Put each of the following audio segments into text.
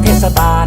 que sapato.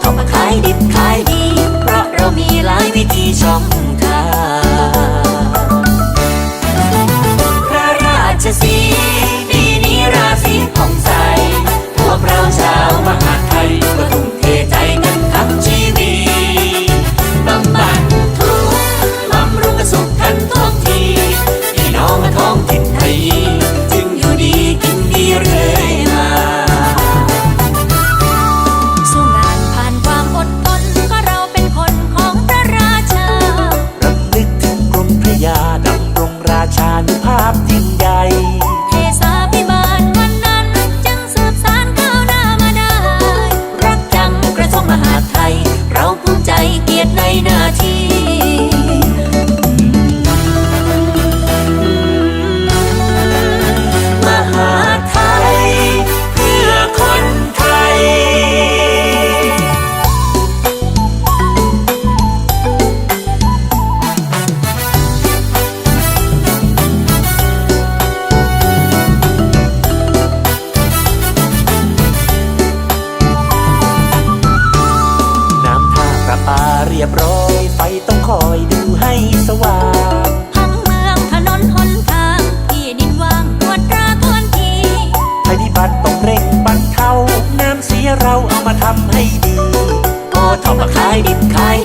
เข้ามาขายดิบขายดี เพราะเรามีหลายวิธีช่องทง เรียบร้อยไฟต้องคอยดูให้สว่างทั้งเมืองถนนหนทางที่ดินว่างปวดราก่อนทีภัยพิบัติต้องเร่งบรรเทาน้ำเสียเราเอามาทำให้ดีก็ทำมาขายดิบขาย